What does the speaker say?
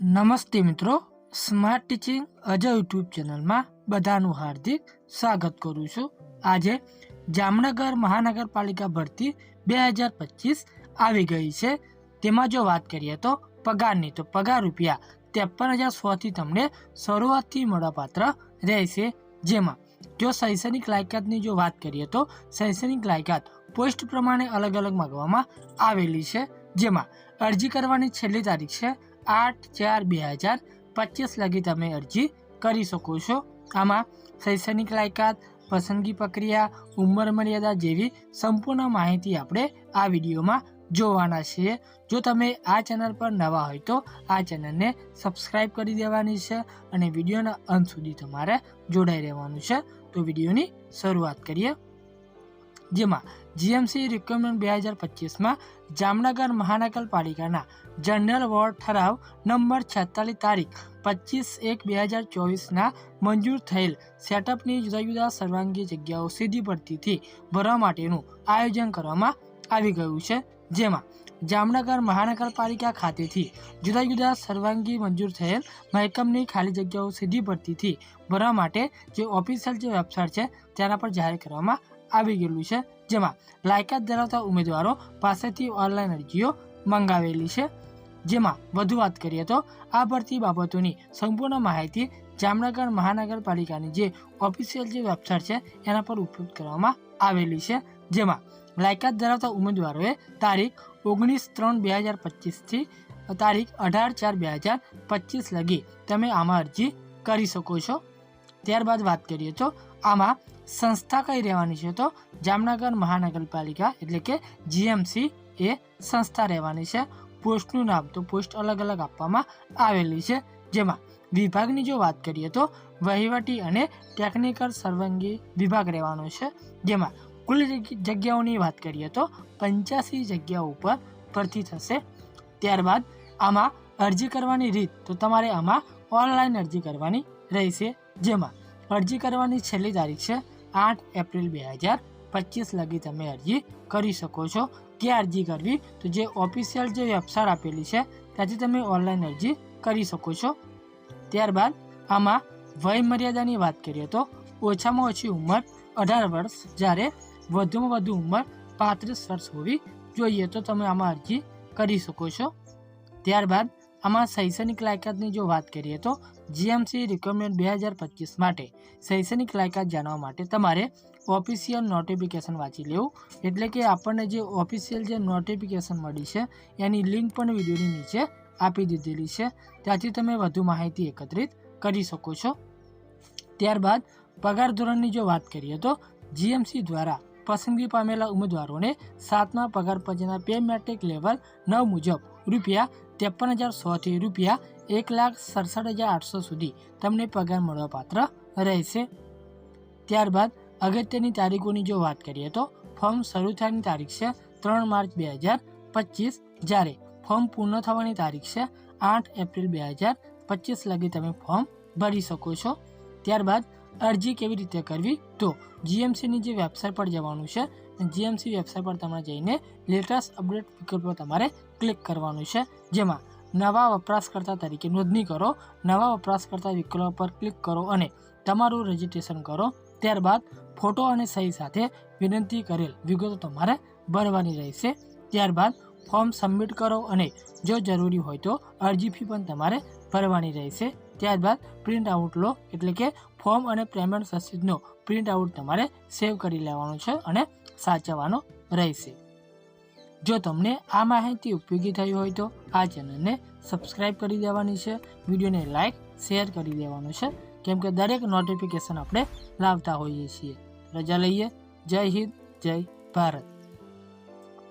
નમસ્તે મિત્રો, smart teaching Ajay YouTube ચેનલમાં બધાનું હાર્દિક સ્વાગત કરું છું. આજે જામનગર મહાનગરપાલિકા ભરતી બે હજાર પચીસ આવી ગઈ છે. તેમાં જો વાત કરીએ તો પગારની, તો પગાર રૂપિયા ત્રેપન હજાર સોથી તમને શરૂઆતથી મળવાપાત્ર રહેશે. જેમાં જો શૈક્ષણિક લાયકાતની જો વાત કરીએ તો શૈક્ષણિક લાયકાત પોસ્ટ પ્રમાણે અલગ અલગ માગવામાં આવેલી છે. જેમાં અરજી કરવાની છેલ્લી તારીખ છે આઠ ચાર બે હજાર પચીસ લગી તમે અરજી કરી શકો છો. આમાં શૈક્ષણિક લાયકાત, પસંદગી પ્રક્રિયા, ઉંમર મર્યાદા જેવી સંપૂર્ણ માહિતી આપણે આ વિડીયોમાં જોવાના છીએ. જો તમે આ ચેનલ પર નવા હોય તો આ ચેનલને સબસ્ક્રાઈબ કરી દેવાની છે અને વિડીયોના અંત સુધી તમારે જોડાઈ રહેવાનું છે. તો વિડીયોની શરૂઆત કરીએ. જેમાં જીએમસી રિક્રુટમેન્ટ બે હજાર પચીસમાં જામનગર મહાનગરપાલિકાના જનરલ વોર્ડ ઠરાવ નંબર છેતાલીસ તારીખ પચીસ એક બે હજાર ચોવીસના મંજૂર થયેલ સેટઅપની જુદા જુદા સર્વાંગી જગ્યાઓ સીધી ભરતીથી ભરવા માટેનું આયોજન કરવામાં આવી ગયું છે. જેમાં જામનગર મહાનગરપાલિકા ખાતેથી જુદા જુદા સર્વાંગી મંજૂર થયેલ મહેકમની ખાલી જગ્યાઓ સીધી ભરતીથી ભરવા માટે જે ઓફિશિયલ જે વેબસાઇટ છે તેના પર જાહેર કરવામાં આવી ગયેલું છે. જેમાં લાયકાત ધરાવતા ઉમેદવારો પાસેથી ઓનલાઈન અરજીઓ મંગાવેલી છે. જેમાં વધુ વાત કરીએ તો આ ભરતી બાબતોની સંપૂર્ણ માહિતી જામનગર મહાનગરપાલિકાની જે ઓફિશિયલ જે વેબસાઇટ છે, એના પર ઉપયોગ કરવામાં આવેલી છે. જેમાં લાયકાત ધરાવતા ઉમેદવારોએ તારીખ ઓગણીસ ત્રણ બે હજાર પચીસથી તારીખ અઢાર ચાર બે હજાર પચીસ લગી તમે આમાં અરજી કરી શકો છો. ત્યારબાદ વાત કરીએ તો આમાં સંસ્થા કઈ રહેવાની છે તો જામનગર મહાનગરપાલિકા એટલે કે જીએમસી એ સંસ્થા રહેવાની છે. પોસ્ટનું નામ તો પોસ્ટ અલગ અલગ આપવામાં આવેલી છે. જેમાં વિભાગની જો વાત કરીએ તો વહીવટી અને ટેકનિકલ સર્વાંગી વિભાગ રહેવાનો છે. જેમાં કુલ જગ્યાઓની વાત કરીએ તો પંચ્યાસી જગ્યાઓ ઉપર ભરતી થશે. ત્યારબાદ આમાં અરજી કરવાની રીત તો તમારે આમાં ઓનલાઈન અરજી કરવાની રહેશે. જેમાં અરજી કરવાની છેલ્લી તારીખ છે આઠ એપ્રિલ બે હજાર પચીસ. લગી તમે અરજી કરી શકો છો. ક્યાં અરજી કરવી તો જે ઓફિશિયલ જે વેબસાઇટ આપેલી છે ત્યાંથી તમે ઓનલાઈન અરજી કરી શકો છો. ત્યારબાદ આમાં વય મર્યાદાની વાત કરીએ તો ઓછામાં ઓછી ઉંમર અઢાર વર્ષ જ્યારે વધુમાં વધુ ઉંમર પાંત્રીસ વર્ષ હોવી જોઈએ તો તમે આમાં અરજી કરી શકો છો. ત્યારબાદ આમાં શૈક્ષણિક લાયકાતની જો વાત કરીએ તો જીએમસી રિક્વાયરમેન્ટ બે હજાર પચીસ માટે શૈક્ષણિક લાયકાત જાણવા માટે તમારે ઓફિશિયલ નોટિફિકેશન વાંચી લેવું. એટલે કે આપણને જે ઓફિશિયલ જે નોટિફિકેશન મળી છે, એની લિંક પણ વિડીયોની નીચે આપી દીધેલી છે. ત્યાંથી તમે વધુ માહિતી એકત્રિત કરી શકો છો. ત્યારબાદ પગાર ધોરણની જો વાત કરીએ તો જીએમસી દ્વારા પસંદગી પામેલા ઉમેદવારોને સાતમા પગાર પછીના પે મેટ્રિક લેવલ નવ મુજબ રૂપિયા ત્રેપન હજાર સોથી રૂપિયા એક લાખ સડસઠ હજાર આઠસો સુધી તમને પગાર મળવાપાત્ર રહેશે. ત્યારબાદ અગત્યની તારીખોની જો વાત કરીએ તો ફોર્મ શરૂ થવાની તારીખ છે ત્રણ માર્ચ બે હજાર પચીસ. જ્યારે ફોર્મ પૂર્ણ થવાની તારીખ છે આઠ એપ્રિલ બે હજાર પચીસ લગી તમે ફોર્મ ભરી શકો છો. ત્યારબાદ અરજી કેવી રીતે કરવી? તો જીએમસીની જે વેબસાઇટ પર જવાનું છે જીએમસી વેબસાઇટ પર તમારે જઈને લેટેસ્ટ અપડેટ વિકલ્પ પર તમારે ક્લિક કરવાનું છે. જેમાં નવા વપરાશકર્તા તરીકે નોંધણી કરો, નવા વપરાશકર્તા વિકલ્પ પર ક્લિક કરો અને તમારું રજિસ્ટ્રેશન કરો. ત્યારબાદ ફોટો અને સહી સાથે વિનંતી કરેલ વિગતો તમારે ભરવાની રહેશે. ત્યારબાદ ફોર્મ સબમિટ કરો અને જો જરૂરી હોય તો અરજી ફી પણ તમારે ભરવાની રહેશે. ત્યારબાદ પ્રિન્ટ આઉટ લો, એટલે કે ફોર્મ અને પેમેન્ટ રસીદનો પ્રિન્ટ આઉટ તમારે સેવ કરી લેવાનો છે અને સાચવવાનો રહેશે. જો તમને આ માહિતી ઉપયોગી થઈ હોય તો આ ચેનલને સબસ્ક્રાઇબ કરી દેવાની છે, વિડીયોને લાઇક શેર કરી દેવાનું છે, કેમ કે દરેક નોટિફિકેશન આપણે લાવતા હોઈએ છીએ. રજા લઈએ. જય હિન્દ, જય ભારત.